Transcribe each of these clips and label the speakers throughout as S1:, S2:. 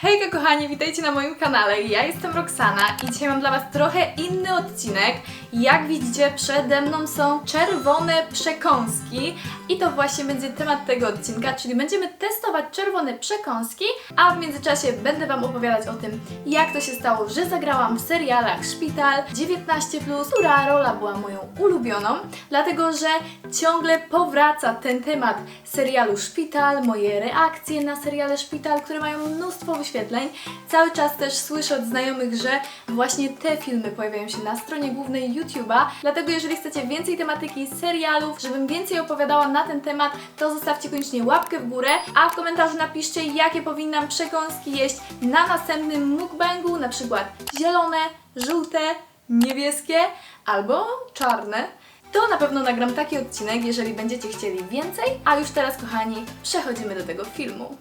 S1: Hejka kochani, witajcie na moim kanale. Ja jestem Roxana i dzisiaj mam dla Was trochę inny odcinek. Jak widzicie, przede mną są czerwone przekąski i to właśnie będzie temat tego odcinka, czyli będziemy testować czerwone przekąski, a w międzyczasie będę Wam opowiadać o tym, jak to się stało, że zagrałam w serialach Szpital 19+, która rola była moją ulubioną, dlatego że ciągle powraca ten temat serialu Szpital, moje reakcje na seriale Szpital, które mają mnóstwo Cały czas też słyszę od znajomych, że właśnie te filmy pojawiają się na stronie głównej YouTube'a, dlatego jeżeli chcecie więcej tematyki serialów, żebym więcej opowiadała na ten temat, to zostawcie koniecznie łapkę w górę, a w komentarzu napiszcie, jakie powinnam przekąski jeść na następnym mukbangu, na przykład zielone, żółte, niebieskie albo czarne. To na pewno nagram taki odcinek, jeżeli będziecie chcieli więcej. A już teraz, kochani, przechodzimy do tego filmu.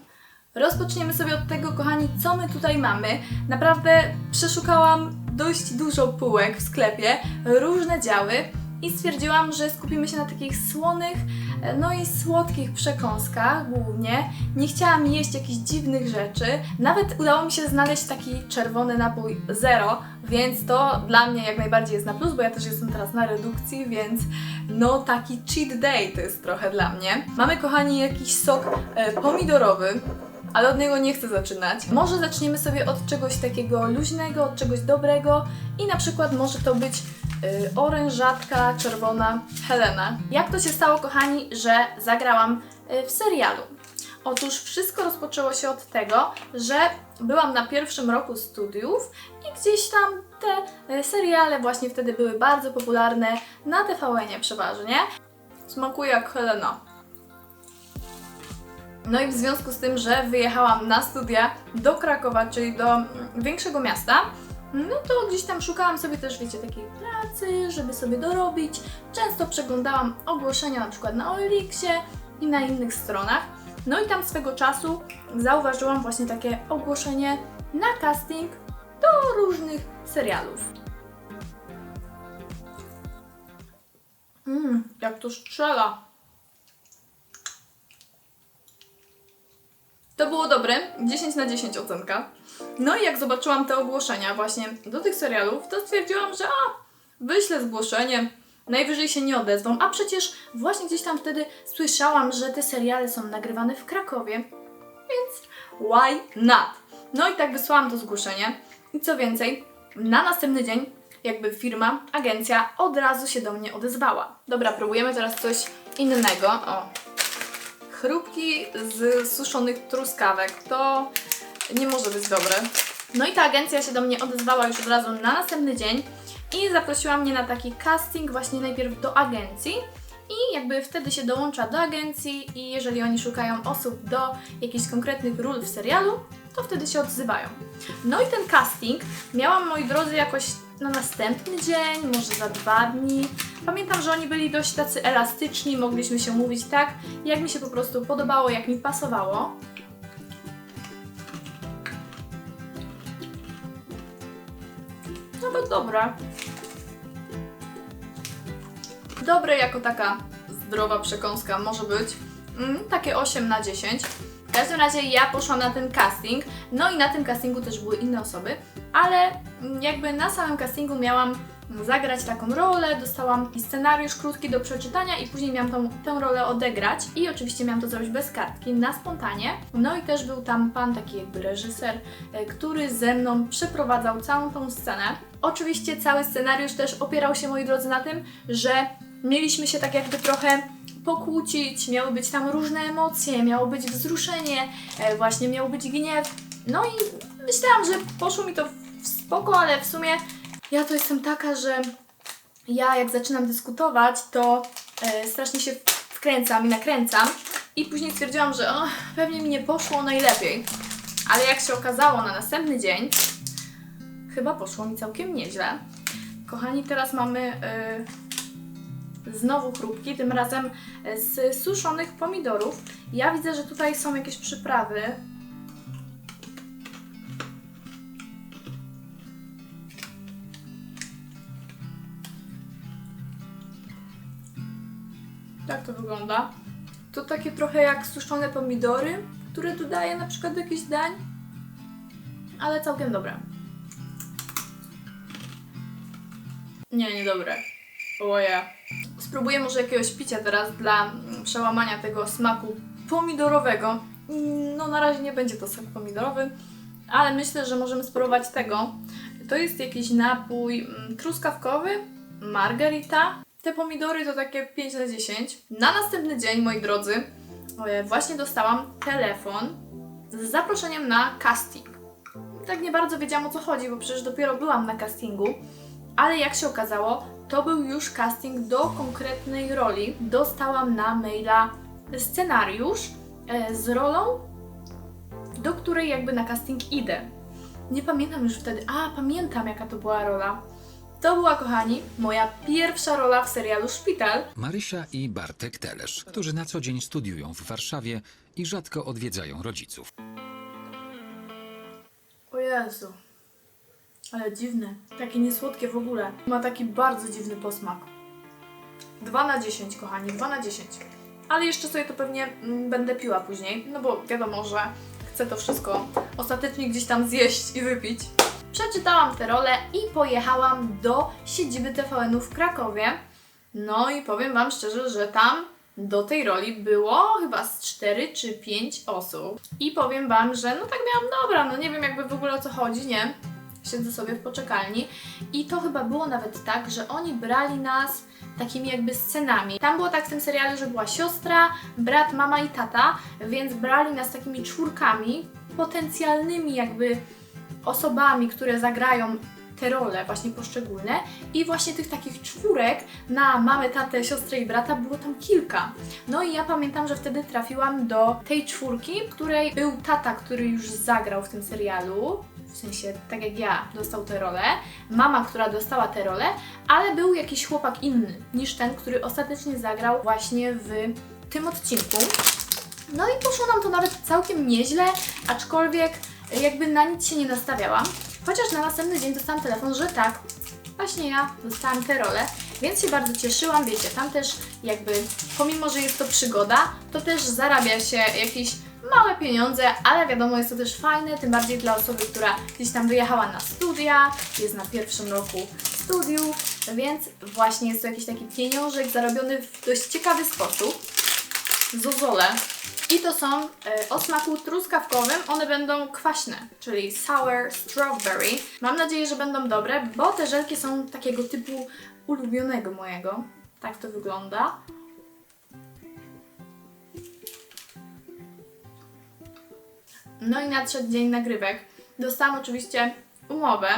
S1: Rozpoczniemy sobie od tego, kochani, co my tutaj mamy. Naprawdę przeszukałam dość dużo półek w sklepie, różne działy i stwierdziłam, że skupimy się na takich słonych, e, no i słodkich przekąskach głównie. Nie chciałam jeść jakichś dziwnych rzeczy. Nawet udało mi się znaleźć taki czerwony napój zero, więc to dla mnie jak najbardziej jest na plus, bo ja też jestem teraz na redukcji, więc no taki cheat day to jest trochę dla mnie. Mamy, kochani, jakiś sok e, pomidorowy, ale od niego nie chcę zaczynać. Może zaczniemy sobie od czegoś takiego luźnego, od czegoś dobrego i na przykład może to być y, orężatka czerwona Helena. Jak to się stało, kochani, że zagrałam y, w serialu? Otóż wszystko rozpoczęło się od tego, że byłam na pierwszym roku studiów i gdzieś tam te y, seriale właśnie wtedy były bardzo popularne na TVN-ie przeważnie. Smakuje jak Helena. No i w związku z tym, że wyjechałam na studia do Krakowa, czyli do mm, większego miasta, no to gdzieś tam szukałam sobie też, wiecie, takiej pracy, żeby sobie dorobić. Często przeglądałam ogłoszenia na przykład na Olixie i na innych stronach. No i tam swego czasu zauważyłam właśnie takie ogłoszenie na casting do różnych serialów. Mmm, jak to strzela. To było dobre, 10 na 10 ocenka. No i jak zobaczyłam te ogłoszenia właśnie do tych serialów, to stwierdziłam, że a, wyślę zgłoszenie, najwyżej się nie odezwą, a przecież właśnie gdzieś tam wtedy słyszałam, że te seriale są nagrywane w Krakowie, więc why not? No i tak wysłałam to zgłoszenie i co więcej, na następny dzień jakby firma, agencja od razu się do mnie odezwała. Dobra, próbujemy teraz coś innego. O, chrupki z suszonych truskawek. To nie może być dobre. No i ta agencja się do mnie odezwała już od razu na następny dzień i zaprosiła mnie na taki casting właśnie najpierw do agencji. I jakby wtedy się dołącza do agencji i jeżeli oni szukają osób do jakichś konkretnych ról w serialu, to wtedy się odzywają. No i ten casting miałam, moi drodzy, jakoś na następny dzień, może za dwa dni. Pamiętam, że oni byli dość tacy elastyczni, mogliśmy się mówić tak, jak mi się po prostu podobało, jak mi pasowało. Nawet dobre. Dobre jako taka zdrowa przekąska może być. Mm, takie 8 na 10. W każdym razie ja poszłam na ten casting, no i na tym castingu też były inne osoby, ale jakby na samym castingu miałam zagrać taką rolę, dostałam scenariusz krótki do przeczytania i później miałam tą, tę rolę odegrać i oczywiście miałam to zrobić bez kartki, na spontanie. No i też był tam pan, taki jakby reżyser, e, który ze mną przeprowadzał całą tą scenę. Oczywiście cały scenariusz też opierał się, moi drodzy, na tym, że mieliśmy się tak jakby trochę pokłócić, miały być tam różne emocje, miało być wzruszenie, e, właśnie miał być gniew. No i myślałam, że poszło mi to spoko, ale w sumie ja to jestem taka, że ja jak zaczynam dyskutować, to e, strasznie się wkręcam i nakręcam i później stwierdziłam, że o, pewnie mi nie poszło najlepiej. Ale jak się okazało na następny dzień, chyba poszło mi całkiem nieźle. Kochani, teraz mamy e, znowu chrupki, tym razem e, z suszonych pomidorów. Ja widzę, że tutaj są jakieś przyprawy. Tak to wygląda. To takie trochę jak suszone pomidory, które dodaję na przykład do jakichś dań. ale całkiem dobre. Nie, niedobre. Oje. Spróbuję może jakiegoś picia teraz dla mm, przełamania tego smaku pomidorowego. Mm, No na razie nie będzie to sok pomidorowy, ale myślę, że możemy spróbować tego. To jest jakiś napój mm, truskawkowy, margarita. Te pomidory to takie 5 na 10. Na następny dzień, moi drodzy, e, właśnie dostałam telefon z zaproszeniem na casting. Tak nie bardzo wiedziałam o co chodzi, bo przecież dopiero byłam na castingu, ale jak się okazało, to był już casting do konkretnej roli. Dostałam na maila scenariusz e, z rolą, do której jakby na casting idę. Nie pamiętam już wtedy, a pamiętam jaka to była rola. To była, kochani, moja pierwsza rola w serialu Szpital.
S2: Marysia i Bartek Telesz, którzy na co dzień studiują w Warszawie i rzadko odwiedzają rodziców.
S1: O Jezu. Ale dziwne. Takie niesłodkie w ogóle. Ma taki bardzo dziwny posmak. 2 na 10, kochani, 2 na 10. Ale jeszcze sobie to pewnie mm, będę piła później, no bo wiadomo, że chcę to wszystko ostatecznie gdzieś tam zjeść i wypić. Przeczytałam te role i pojechałam do siedziby TVN-u w Krakowie. No i powiem Wam szczerze, że tam do tej roli było chyba z 4 czy 5 osób. I powiem Wam, że no tak miałam, dobra, no nie wiem jakby w ogóle o co chodzi, nie? Siedzę sobie w poczekalni i to chyba było nawet tak, że oni brali nas takimi jakby scenami. Tam było tak w tym serialu, że była siostra, brat, mama i tata, więc brali nas takimi czwórkami, potencjalnymi jakby osobami, które zagrają te role właśnie poszczególne i właśnie tych takich czwórek na mamę, tatę, siostrę i brata było tam kilka. No i ja pamiętam, że wtedy trafiłam do tej czwórki, której był tata, który już zagrał w tym serialu, w sensie tak jak ja dostał tę rolę, mama, która dostała tę rolę, ale był jakiś chłopak inny niż ten, który ostatecznie zagrał właśnie w tym odcinku. No i poszło nam to nawet całkiem nieźle, aczkolwiek jakby na nic się nie nastawiałam. Chociaż na następny dzień dostałam telefon, że tak, właśnie ja dostałam tę rolę, więc się bardzo cieszyłam. Wiecie, tam też jakby, pomimo że jest to przygoda, to też zarabia się jakieś małe pieniądze, ale wiadomo, jest to też fajne, tym bardziej dla osoby, która gdzieś tam wyjechała na studia, jest na pierwszym roku studiów, więc właśnie jest to jakiś taki pieniążek zarobiony w dość ciekawy sposób. Zozole. I to są e, o smaku truskawkowym, one będą kwaśne, czyli sour strawberry. Mam nadzieję, że będą dobre, bo te żelki są takiego typu ulubionego mojego. Tak to wygląda. No i nadszedł dzień nagrywek. Dostałam oczywiście umowę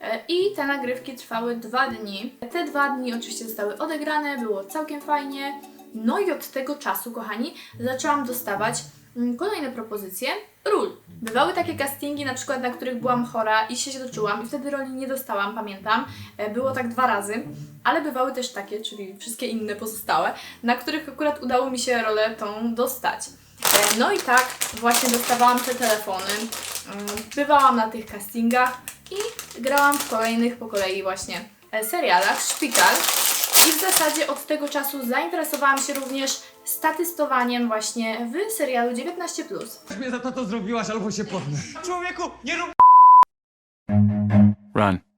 S1: e, i te nagrywki trwały dwa dni. Te dwa dni oczywiście zostały odegrane, było całkiem fajnie. No i od tego czasu, kochani, zaczęłam dostawać mm, kolejne propozycje ról. Bywały takie castingi, na przykład na których byłam chora i się źle czułam i wtedy roli nie dostałam, pamiętam. E, Było tak dwa razy, ale bywały też takie, czyli wszystkie inne pozostałe, na których akurat udało mi się rolę tą dostać. E, No i tak właśnie dostawałam te telefony, mm, bywałam na tych castingach i grałam w kolejnych po kolei właśnie e, serialach Szpital. I w zasadzie od tego czasu zainteresowałam się również statystowaniem właśnie w serialu 19+.
S3: mnie za to to zrobiłaś, albo się podnę. Człowieku, nie rób
S4: Run.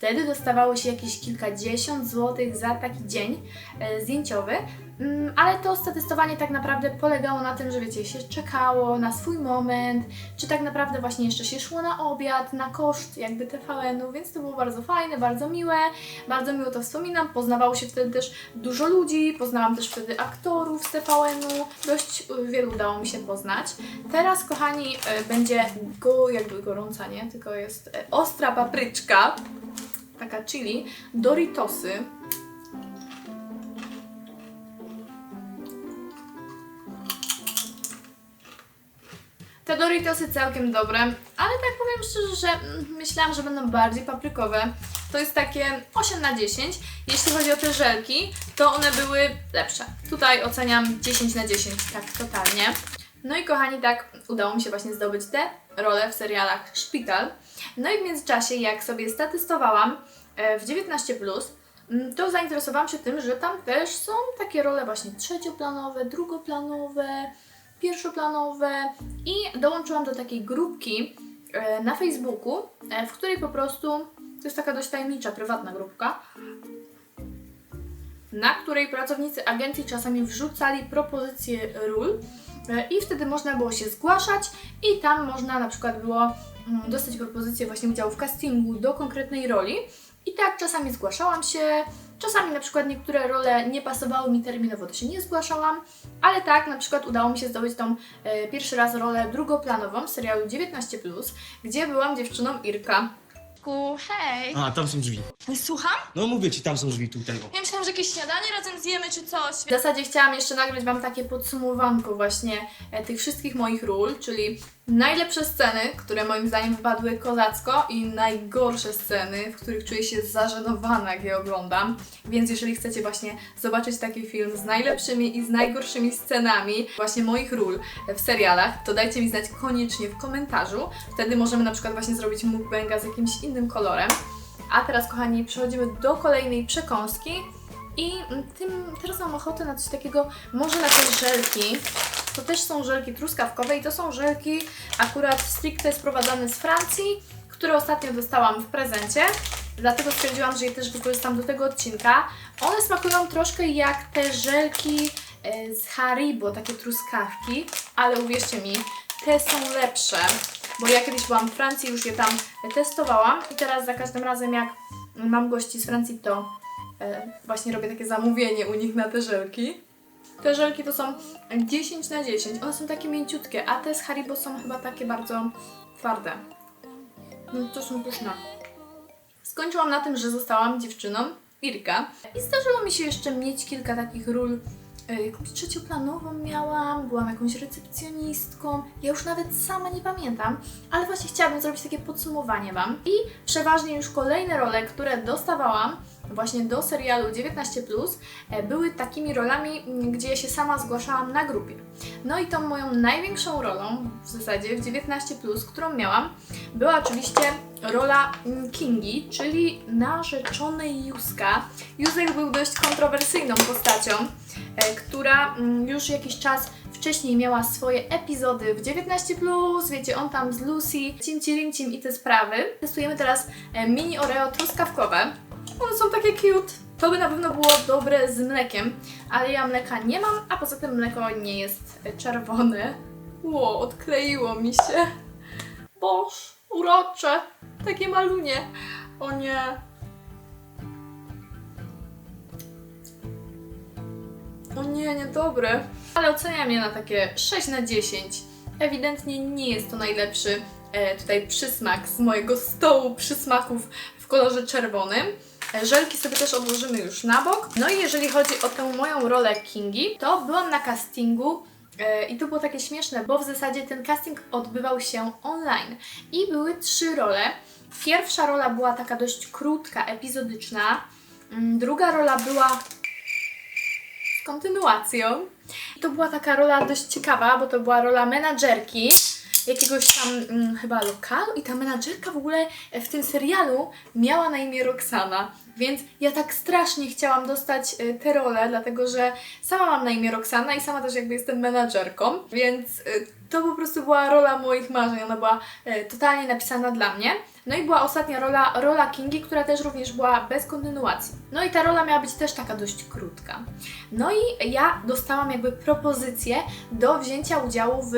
S1: Wtedy dostawało się jakieś kilkadziesiąt złotych za taki dzień e, zdjęciowy, mm, ale to statystowanie tak naprawdę polegało na tym, że wiecie, się czekało na swój moment, czy tak naprawdę właśnie jeszcze się szło na obiad, na koszt jakby TVN-u, więc to było bardzo fajne, bardzo miłe, bardzo miło to wspominam. Poznawało się wtedy też dużo ludzi, poznałam też wtedy aktorów z TVN-u, dość y, wielu udało mi się poznać. Teraz, kochani, y, będzie go, jakby gorąca, nie? Tylko jest ostra papryczka taka chili, Doritosy. Te Doritosy całkiem dobre, ale tak powiem szczerze, że myślałam, że będą bardziej paprykowe. To jest takie 8 na 10. Jeśli chodzi o te żelki, to one były lepsze. Tutaj oceniam 10 na 10, tak totalnie. No i kochani, tak udało mi się właśnie zdobyć te role w serialach Szpital. No i w międzyczasie, jak sobie statystowałam e, w 19+, mm, to zainteresowałam się tym, że tam też są takie role właśnie trzecioplanowe, drugoplanowe, pierwszoplanowe i dołączyłam do takiej grupki e, na Facebooku, e, w której po prostu to jest taka dość tajemnicza, prywatna grupka, na której pracownicy agencji czasami wrzucali propozycje ról i wtedy można było się zgłaszać i tam można na przykład było mm, dostać propozycję właśnie udziału w castingu do konkretnej roli. I tak czasami zgłaszałam się, czasami na przykład niektóre role nie pasowały mi terminowo, to się nie zgłaszałam, ale tak na przykład udało mi się zdobyć tą e, pierwszy raz rolę drugoplanową w serialu 19+, gdzie byłam dziewczyną Irka. Ku, hej!
S3: A, tam są drzwi.
S1: Słucham?
S3: No mówię ci, tam są drzwi tutaj. O.
S1: Ja myślałam, że jakieś śniadanie razem zjemy czy coś. W zasadzie chciałam jeszcze nagrać Wam takie podsumowanko właśnie e, tych wszystkich moich ról, czyli najlepsze sceny, które moim zdaniem wypadły kozacko i najgorsze sceny, w których czuję się zażenowana, jak je oglądam. Więc jeżeli chcecie właśnie zobaczyć taki film z najlepszymi i z najgorszymi scenami właśnie moich ról w serialach, to dajcie mi znać koniecznie w komentarzu. Wtedy możemy na przykład właśnie zrobić mukbanga z jakimś innym kolorem. A teraz, kochani, przechodzimy do kolejnej przekąski. I mm, tym, teraz mam ochotę na coś takiego, może na te żelki. To też są żelki truskawkowe i to są żelki akurat stricte sprowadzane z Francji, które ostatnio dostałam w prezencie. Dlatego stwierdziłam, że je też wykorzystam do tego odcinka. One smakują troszkę jak te żelki e, z Haribo, takie truskawki, ale uwierzcie mi, te są lepsze, bo ja kiedyś byłam w Francji, już je tam testowałam i teraz za każdym razem jak mam gości z Francji, to e, właśnie robię takie zamówienie u nich na te żelki. Te żelki to są 10 na 10, one są takie mięciutkie, a te z Haribo są chyba takie bardzo twarde. No to są pyszne. Skończyłam na tym, że zostałam dziewczyną Irka i zdarzyło mi się jeszcze mieć kilka takich ról jakąś trzecioplanową miałam, byłam jakąś recepcjonistką, ja już nawet sama nie pamiętam, ale właśnie chciałabym zrobić takie podsumowanie Wam. I przeważnie już kolejne role, które dostawałam właśnie do serialu 19+, e, były takimi rolami, m, gdzie ja się sama zgłaszałam na grupie. No i tą moją największą rolą w zasadzie w 19+, którą miałam, była oczywiście rola Kingi, czyli narzeczonej Józka. Józek był dość kontrowersyjną postacią, e, która mm, już jakiś czas wcześniej miała swoje epizody w 19+, wiecie, on tam z Lucy, Cincirincim i te sprawy. Testujemy teraz e, mini Oreo truskawkowe. One są takie cute. To by na pewno było dobre z mlekiem, ale ja mleka nie mam, a poza tym mleko nie jest czerwone. Ło, odkleiło mi się. Boż, urocze, takie malunie. O nie. O nie, niedobre. Ale oceniam je na takie 6 na 10. Ewidentnie nie jest to najlepszy e, tutaj przysmak z mojego stołu przysmaków w kolorze czerwonym. E, Żelki sobie też odłożymy już na bok. No i jeżeli chodzi o tę moją rolę Kingi, to byłam na castingu i to było takie śmieszne, bo w zasadzie ten casting odbywał się online i były trzy role. Pierwsza rola była taka dość krótka, epizodyczna. Mm, Druga rola była z kontynuacją. I to była taka rola dość ciekawa, bo to była rola menadżerki jakiegoś tam mm, chyba lokalu i ta menadżerka w ogóle w tym serialu miała na imię Roxana. Więc ja tak strasznie chciałam dostać y, tę rolę, dlatego że sama mam na imię Roxana i sama też jakby jestem menadżerką, więc y, to po prostu była rola moich marzeń, ona była y, totalnie napisana dla mnie. No i była ostatnia rola, rola Kingi, która też również była bez kontynuacji. No i ta rola miała być też taka dość krótka. No i ja dostałam jakby propozycję do wzięcia udziału w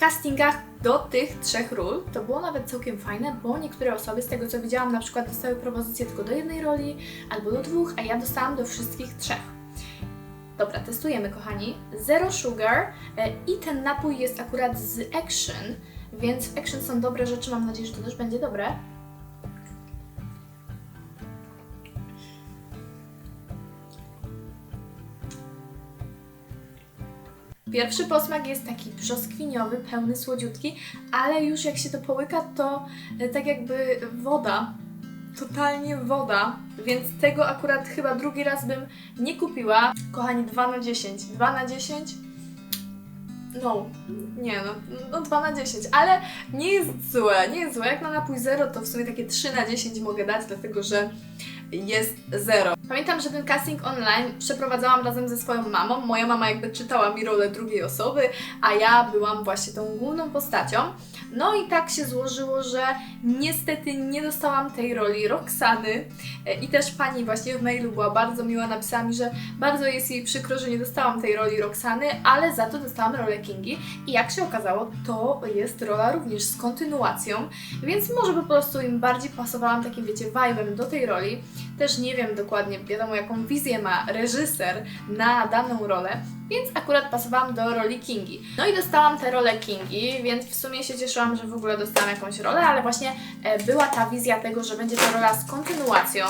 S1: castingach do tych trzech ról. To było nawet całkiem fajne, bo niektóre osoby, z tego co widziałam, na przykład dostały propozycję tylko do jednej roli albo do dwóch, a ja dostałam do wszystkich trzech. Dobra, testujemy kochani. Zero sugar e, i ten napój jest akurat z Action, więc w Action są dobre rzeczy, mam nadzieję, że to też będzie dobre. Pierwszy posmak jest taki brzoskwiniowy, pełny, słodziutki, ale już jak się to połyka, to e, tak jakby woda. Totalnie woda, więc tego akurat chyba drugi raz bym nie kupiła. Kochani, 2 na 10. 2 na 10? No, nie no, no 2 na 10, ale nie jest złe, nie jest złe. Jak na napój zero, to w sumie takie 3 na 10 mogę dać, dlatego że jest zero. Pamiętam, że ten casting online przeprowadzałam razem ze swoją mamą. Moja mama jakby czytała mi rolę drugiej osoby, a ja byłam właśnie tą główną postacią. No i tak się złożyło, że niestety nie dostałam tej roli Roxany. E, i też pani właśnie w mailu była bardzo miła, napisała mi, że bardzo jest jej przykro, że nie dostałam tej roli Roxany, ale za to dostałam rolę Kingi. I jak się okazało, to jest rola również z kontynuacją, więc może po prostu im bardziej pasowałam takim, wiecie, vibe'em do tej roli. Też nie wiem dokładnie, wiadomo jaką wizję ma reżyser na daną rolę, więc akurat pasowałam do roli Kingi. No i dostałam tę rolę Kingi, więc w sumie się cieszyłam, że w ogóle dostałam jakąś rolę, ale właśnie e, była ta wizja tego, że będzie to rola z kontynuacją,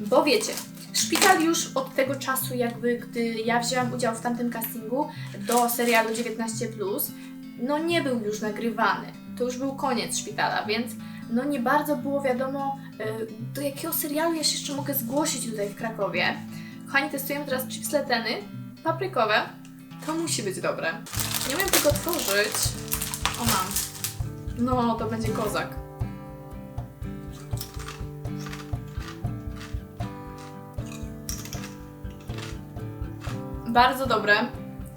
S1: bo wiecie, Szpital już od tego czasu, jakby gdy ja wzięłam udział w tamtym castingu do serialu 19, no nie był już nagrywany. To już był koniec szpitala, więc no nie bardzo było wiadomo, y, do jakiego serialu ja się jeszcze mogę zgłosić tutaj w Krakowie. Kochani, testujemy teraz chips leteny paprykowe. To musi być dobre. Nie umiem tego otworzyć. O mam. No, to będzie kozak. Bardzo dobre.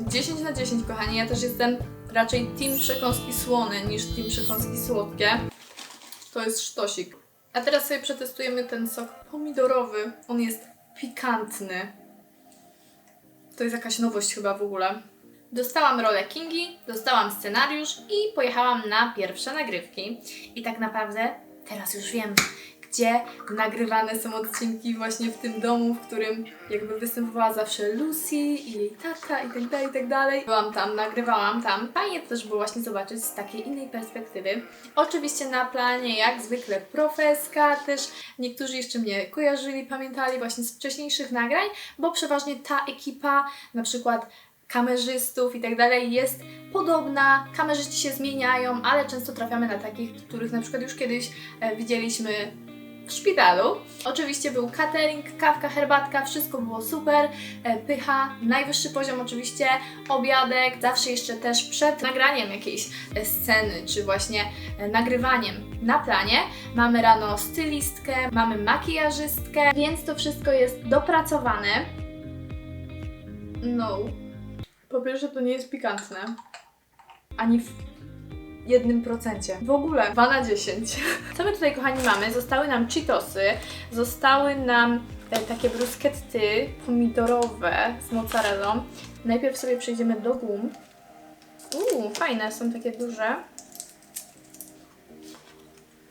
S1: 10 na 10, kochani. Ja też jestem raczej team przekąski słone niż team przekąski słodkie. To jest sztosik. A teraz sobie przetestujemy ten sok pomidorowy. On jest pikantny. To jest jakaś nowość chyba w ogóle. Dostałam rolę Kingi, dostałam scenariusz i pojechałam na pierwsze nagrywki. I tak naprawdę teraz już wiem, gdzie nagrywane są odcinki właśnie w tym domu, w którym jakby występowała zawsze Lucy i jej tata i tak dalej, i tak dalej. Byłam tam, nagrywałam tam. Fajnie to też było właśnie zobaczyć z takiej innej perspektywy. Oczywiście na planie jak zwykle profeska, też niektórzy jeszcze mnie kojarzyli, pamiętali właśnie z wcześniejszych nagrań, bo przeważnie ta ekipa, na przykład kamerzystów i tak dalej jest podobna, kamerzyści się zmieniają, ale często trafiamy na takich, których na przykład już kiedyś e, widzieliśmy w szpitalu. Oczywiście był catering, kawka, herbatka, wszystko było super, e, pycha, najwyższy poziom oczywiście, obiadek, zawsze jeszcze też przed nagraniem jakiejś e, sceny, czy właśnie e, nagrywaniem na planie. Mamy rano stylistkę, mamy makijażystkę, więc to wszystko jest dopracowane. No. Po pierwsze to nie jest pikantne. Ani w jednym procencie. W ogóle 2 na 10. Co my tutaj, kochani, mamy? Zostały nam Cheetosy, zostały nam e, takie bruschetty pomidorowe z mozzarellą. Najpierw sobie przejdziemy do gum. Uuu, fajne, są takie duże.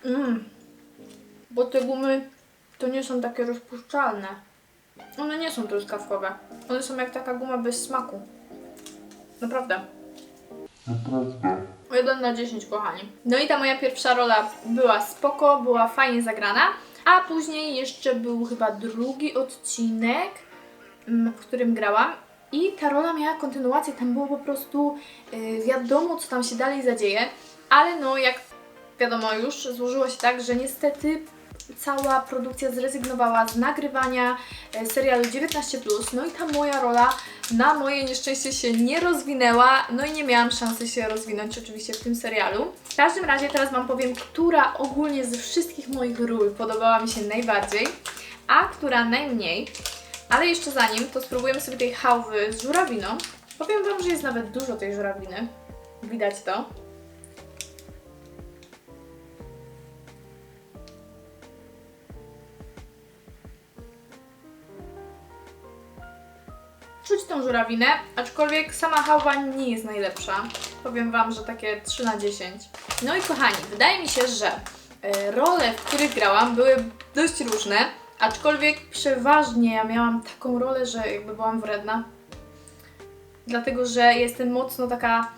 S1: Mmm. Bo te gumy to nie są takie rozpuszczalne. One nie są truskawkowe. One są jak taka guma bez smaku. Naprawdę. Naprawdę. 1 na 10, kochani. No i ta moja pierwsza rola była spoko, była fajnie zagrana. A później jeszcze był chyba drugi odcinek, mm, w którym grałam. I ta rola miała kontynuację, tam było po prostu yy, wiadomo, co tam się dalej zadzieje. Ale no, jak wiadomo już, złożyło się tak, że niestety cała produkcja zrezygnowała z nagrywania e, serialu 19+, no i ta moja rola na moje nieszczęście się nie rozwinęła, no i nie miałam szansy się rozwinąć oczywiście w tym serialu. W każdym razie teraz Wam powiem, która ogólnie ze wszystkich moich ról podobała mi się najbardziej, a która najmniej. Ale jeszcze zanim, to spróbujemy sobie tej hałwy z żurawiną. Powiem Wam, że jest nawet dużo tej żurawiny. Widać to. Żurawinę, aczkolwiek sama hałwa nie jest najlepsza. Powiem Wam, że takie 3 na 10. No i kochani, wydaje mi się, że e, role, w których grałam, były dość różne, aczkolwiek przeważnie ja miałam taką rolę, że jakby byłam wredna. Dlatego, że jestem mocno taka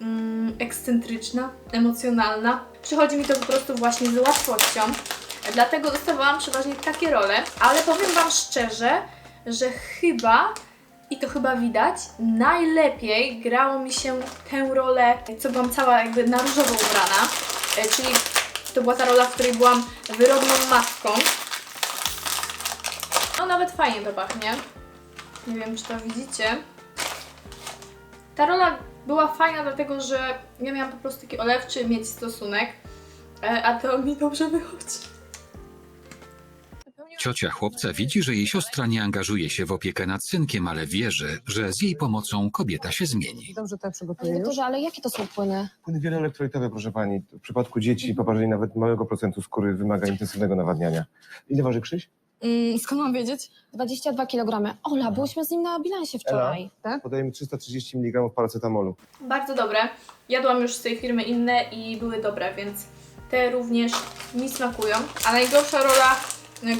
S1: mm, ekscentryczna, emocjonalna. Przychodzi mi to po prostu właśnie z łatwością. Dlatego dostawałam przeważnie takie role, ale powiem Wam szczerze, że chyba i to chyba widać, najlepiej grało mi się tę rolę, co byłam cała jakby na różowo ubrana, e, czyli to była ta rola, w której byłam wyrodną matką. No nawet fajnie to pachnie. Nie wiem, czy to widzicie. Ta rola była fajna, dlatego że ja miałam po prostu taki olewczy mieć stosunek, e, a to mi dobrze wychodzi.
S2: Ciocia chłopca widzi, że jej siostra nie angażuje się w opiekę nad synkiem, ale wierzy, że z jej pomocą kobieta się zmieni.
S4: Dobrze to
S5: Panie
S4: przygotuję już.
S5: doktorze, ale jakie to są płyny?
S6: Płyny wieloelektrolitowe, proszę pani. W przypadku dzieci poparzenie nawet małego procentu skóry wymaga intensywnego nawadniania. Ile waży Krzyś?
S4: Mm, skąd mam wiedzieć?
S5: 22 kg. Ola, byłyśmy z nim na bilansie wczoraj.
S4: Tak?
S6: Podajemy 330 mg paracetamolu.
S1: Bardzo dobre. Jadłam już z tej firmy inne i były dobre, więc te również mi smakują. A najgorsza rola,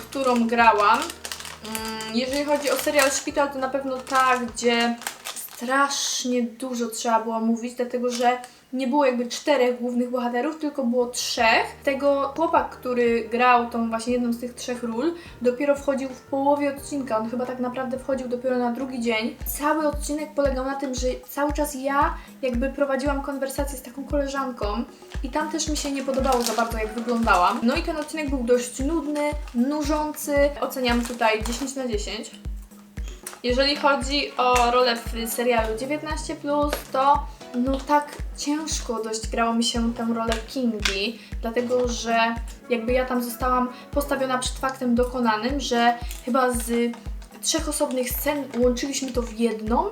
S1: którą grałam, mm, jeżeli chodzi o serial Szpital, to na pewno ta, gdzie strasznie dużo trzeba było mówić, dlatego że nie było jakby czterech głównych bohaterów, tylko było trzech. Tego chłopak, który grał tą właśnie jedną z tych trzech ról, dopiero wchodził w połowie odcinka. On chyba tak naprawdę wchodził dopiero na drugi dzień. Cały odcinek polegał na tym, że cały czas ja jakby prowadziłam konwersację z taką koleżanką i tam też mi się nie podobało za bardzo, jak wyglądałam. No i ten odcinek był dość nudny, nużący. Oceniam tutaj 10 na 10. Jeżeli chodzi o rolę w serialu 19, to no tak ciężko dość grało mi się tę rolę Kingi, dlatego że jakby ja tam zostałam postawiona przed faktem dokonanym, że chyba z trzech osobnych scen łączyliśmy to w jedną.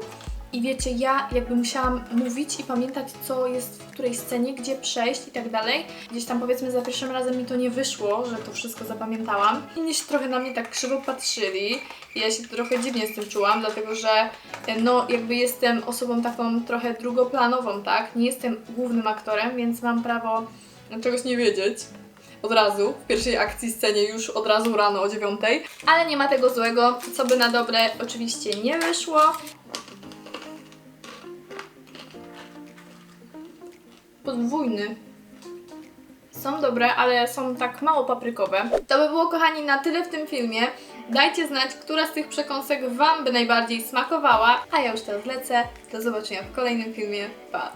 S1: I wiecie, ja jakby musiałam mówić i pamiętać, co jest w której scenie, gdzie przejść i tak dalej. Gdzieś tam powiedzmy za pierwszym razem mi to nie wyszło, że to wszystko zapamiętałam. Inni się trochę na mnie tak krzywo patrzyli i ja się trochę dziwnie z tym czułam, dlatego że no jakby jestem osobą taką trochę drugoplanową, tak? Nie jestem głównym aktorem, więc mam prawo czegoś nie wiedzieć od razu, w pierwszej akcji scenie już od razu rano o dziewiątej. Ale nie ma tego złego, co by na dobre oczywiście nie wyszło. Podwójny. Są dobre, ale są tak mało paprykowe. To by było, kochani, na tyle w tym filmie. Dajcie znać, która z tych przekąsek Wam by najbardziej smakowała. A ja już teraz lecę. Do zobaczenia w kolejnym filmie. Pa!